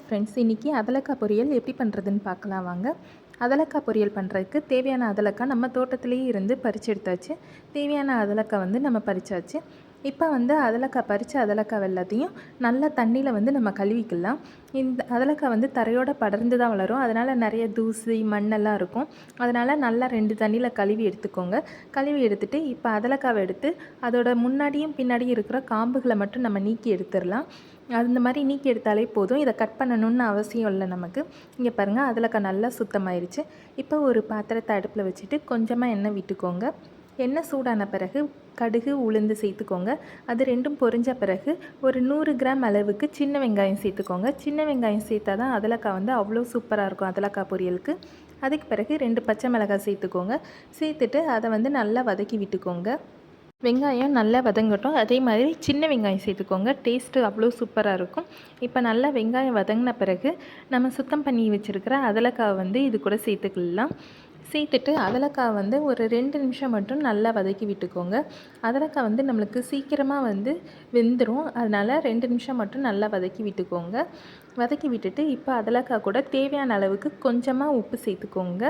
Friends இன்றைக்கி அதலக்காய் பொரியல் எப்படி பண்ணுறதுன்னு பார்க்கலாம் வாங்க. அதலக்காய் பொரியல் பண்ணுறதுக்கு தேவையான அதலக்காய் நம்ம தோட்டத்திலேயே இருந்து பறித்து எடுத்தாச்சு. தேவையான அதலக்காய் வந்து நம்ம பறிச்சாச்சு. இப்போ வந்து அதலக்காய் பறித்து அதலக்காய் எல்லாத்தையும் நல்லா தண்ணியில் வந்து நம்ம கழுவிக்கலாம். இந்த அதலக்காய் வந்து தரையோடு படர்ந்து தான் வளரும். அதனால் நிறைய தூசி மண்ணெல்லாம் இருக்கும். அதனால் நல்லா ரெண்டு தண்ணியில் கழுவி எடுத்துக்கோங்க. கழுவி எடுத்துகிட்டு இப்போ அதலக்காவை எடுத்து அதோட முன்னாடியும் பின்னாடியும் இருக்கிற காம்புகளை மட்டும் நம்ம நீக்கி எடுத்துடலாம். அந்த மாதிரி நீக்கி எடுத்தாலே போதும். இதை கட் பண்ணணும்னு அவசியம் இல்லை நமக்கு. இங்கே பாருங்கள் அதலக்காய் நல்லா சுத்தமாயிருச்சு. இப்போ ஒரு பாத்திரத்தை அடுப்பில் வச்சுட்டு கொஞ்சமாக எண்ணெய் விட்டுக்கோங்க. எண்ணெய் சூடான பிறகு கடுகு உளுந்து சேர்த்துக்கோங்க. அது ரெண்டும் பொரிஞ்ச பிறகு ஒரு நூறு கிராம் அளவுக்கு சின்ன வெங்காயம் சேர்த்துக்கோங்க. சின்ன வெங்காயம் சேர்த்தா தான் அதலக்காய் வந்து அவ்வளோ சூப்பராக இருக்கும் அதலக்காய் பொரியலுக்கு. அதுக்கு பிறகு ரெண்டு பச்சை மிளகாய் சேர்த்துக்கோங்க. சேர்த்துட்டு அதை வந்து நல்லா வதக்கி விட்டுக்கோங்க. வெங்காயம் நல்லா வதங்கட்டும். அதே மாதிரி சின்ன வெங்காயம் சேர்த்துக்கோங்க. டேஸ்ட்டு அவ்வளோ சூப்பராக இருக்கும். இப்போ நல்லா வெங்காயம் வதங்கின பிறகு நம்ம சுத்தம் பண்ணி வச்சுருக்கிற அதலக்காய் வந்து இது கூட சேர்த்துக்கலாம். சேர்த்துட்டு அதலக்காய் வந்து ஒரு ரெண்டு நிமிஷம் மட்டும் நல்லா வதக்கி விட்டுக்கோங்க. அதலக்காய் வந்து நம்மளுக்கு சீக்கிரமாக வந்து வெந்துடும் அதனால் ரெண்டு நிமிஷம் மட்டும் நல்லா வதக்கி விட்டுக்கோங்க. வதக்கி விட்டுட்டு இப்போ அதலக்காய் கூட தேவையான அளவுக்கு கொஞ்சமாக உப்பு சேர்த்துக்கோங்க.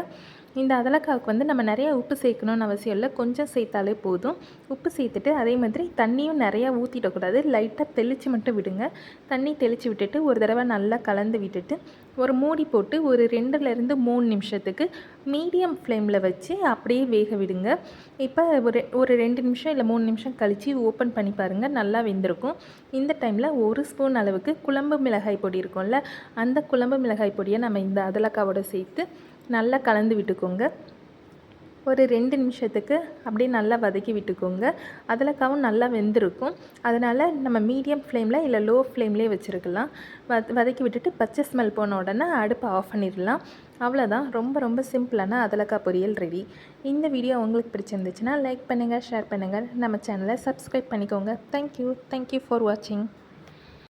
இந்த அதலக்காவுக்கு வந்து நம்ம நிறையா உப்பு சேர்க்கணுன்னு அவசியம் இல்லை. கொஞ்சம் சேர்த்தாலே போதும். உப்பு சேர்த்துட்டு அதே மாதிரி தண்ணியும் நிறையா ஊற்றிடக்கூடாது லைட்டாக தெளித்து மட்டும் விடுங்க. தண்ணி தெளித்து விட்டுட்டு ஒரு தடவை நல்லா கலந்து விட்டுட்டு ஒரு மூடி போட்டு ஒரு ரெண்டுலேருந்து மூணு நிமிஷத்துக்கு மீடியம் ஃப்ளேமில் வச்சு அப்படியே வேக விடுங்க. இப்போ ஒரு ஒரு ரெண்டு நிமிஷம் இல்லை மூணு நிமிஷம் கழித்து ஓப்பன் பண்ணி பாருங்கள் நல்லா வெந்திருக்கும். இந்த டைமில் ஒரு ஸ்பூன் அளவுக்கு குழம்பு மிளகாய் பொடி இருக்கும் இருக்கும்ல அந்த குழம்பு மிளகாய் பொடியை நம்ம இந்த அதலக்காவோட சேர்த்து நல்லா கலந்து விட்டுக்கோங்க. ஒரு ரெண்டு நிமிஷத்துக்கு அப்படியே நல்லா வதக்கி விட்டுக்கோங்க. அதலக்காவும் நல்லா வெந்திருக்கும். அதனால் நம்ம மீடியம் ஃப்ளேமில் இல்லை லோ ஃப்ளேம்லேயே வச்சுருக்கலாம். வத வதக்கி விட்டுட்டு பச்சை ஸ்மெல் போன உடனே அடுப்பை ஆஃப் பண்ணிடலாம். அவ்வளோதான் ரொம்ப ரொம்ப சிம்பிளான அதலக்காய் பொரியல் ரெடி. இந்த வீடியோ உங்களுக்கு பிடிச்சிருந்துச்சுன்னா லைக் பண்ணுங்கள் ஷேர் பண்ணுங்கள் நம்ம சேனலை சப்ஸ்கிரைப் பண்ணிக்கோங்க. தேங்க்யூ தேங்க்யூ ஃபார் வாட்சிங்